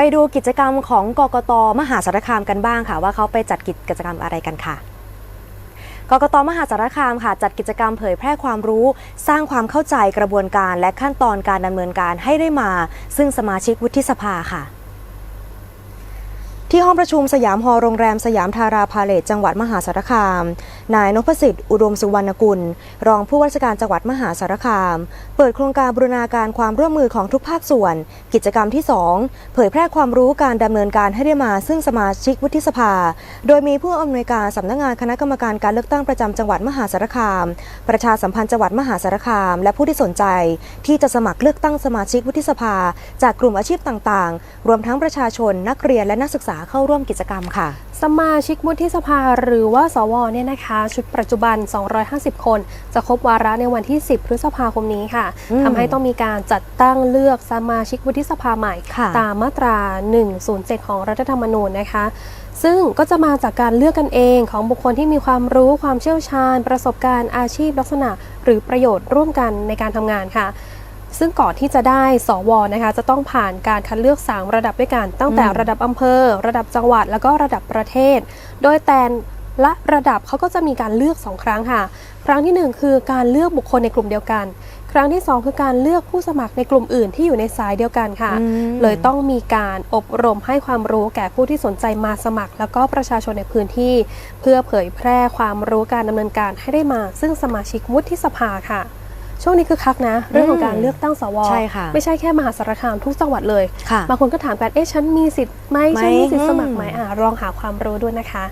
ไปดูกิจกรรมของกกตมหาสารคามกันบ้างค่ะ ว่าเขาไปจัดกิจกรรมอะไรกันค่ะกกตมหาสารคามค่ะจัดกิจกรรมเผยแพร่ความรู้ สร้างความเข้าใจกระบวนการและขั้นตอนการดำเนินการให้ได้มา ซึ่งสมาชิกวุฒิสภาค่ะ ที่ห้องประชุมสยามฮอลล์โรงแรมสยามทาราพาเลตจังหวัดมหาสารคาม นายนพสิทธิ์อุดมสุวรรณกุล รองผู้ว่าราชการจังหวัดมหาสารคาม เปิดโครงการบูรณาการความร่วมมือของทุกภาคส่วน กิจกรรมที่ 2 เผยแพร่ความรู้การดำเนินการให้ได้มาซึ่งสมาชิกวุฒิสภา โดยมีผู้อำนวยการสำนักงานคณะกรรมการการเลือกตั้งประจำจังหวัดมหาสารคาม ประชาสัมพันธ์จังหวัดมหาสารคาม และผู้ที่สนใจ ที่จะสมัครเลือกตั้งสมาชิกวุฒิสภา จากกลุ่มอาชีพต่างๆ รวมทั้งประชาชนนักเรียนและนักศึกษาเข้าร่วมกิจกรรมค่ะ สมาชิกวุฒิสภาหรือว่าสวเนี่ยนะคะ ชุดปัจจุบัน 250 คน จะครบวาระในวันที่ 10 พฤษภาคมนี้ค่ะอืมทำให้ต้องมีการจัดตั้งเลือกสมาชิกวุฒิสภาใหม่ค่ะตามมาตรา 107 ของรัฐธรรมนูญนะคะซึ่งก็จะมาจากการเลือกกันเองของบุคคลที่มีความรู้ความเชี่ยวชาญ ประสบการณ์อาชีพลักษณะ หรือประโยชน์ร่วมกันในการทำงานค่ะ ซึ่งก่อนที่จะได้สวนะคะจะต้องผ่านการคัดเลือก 3 ระดับด้วยกัน ตั้งแต่อืมระดับอำเภอ ระดับจังหวัด แล้วก็ระดับประเทศ โดยแต่ละระดับเขาก็จะมีการเลือก 2 ครั้งค่ะ ครั้งทีหนึ่1 คือการเลือกบุคคลในกลุ่มเดียวกัน ครั้งที่ 2 คือการเลือกผู้สมัครในกลุ่มอื่นที่อยู่ในสายเดียวกันค่ะอืมเลยต้องมีการอบรมให้ความรู้แก่ผู้ที่สนใจมาสมัคร แล้วก็ประชาชนในพื้นที่ เพื่อเผยแพร่ความรู้การดำเนินการให้ได้มา ซึ่งสมาชิกวุฒิสภาค่ะ ช่วงนี้คือคักนะ เรื่องของการเลือกตั้งสวใช่ค่ะไม่ใช่แค่มหาสารคามทุกจังหวัดเลยค่ะบางคนก็ถามกันเอ๊ะฉันมีสิทธิ์ไหมไหมฉันมีสิทธิ์สมัครอืมไหมอะลองหาความรู้ด้วยนะคะ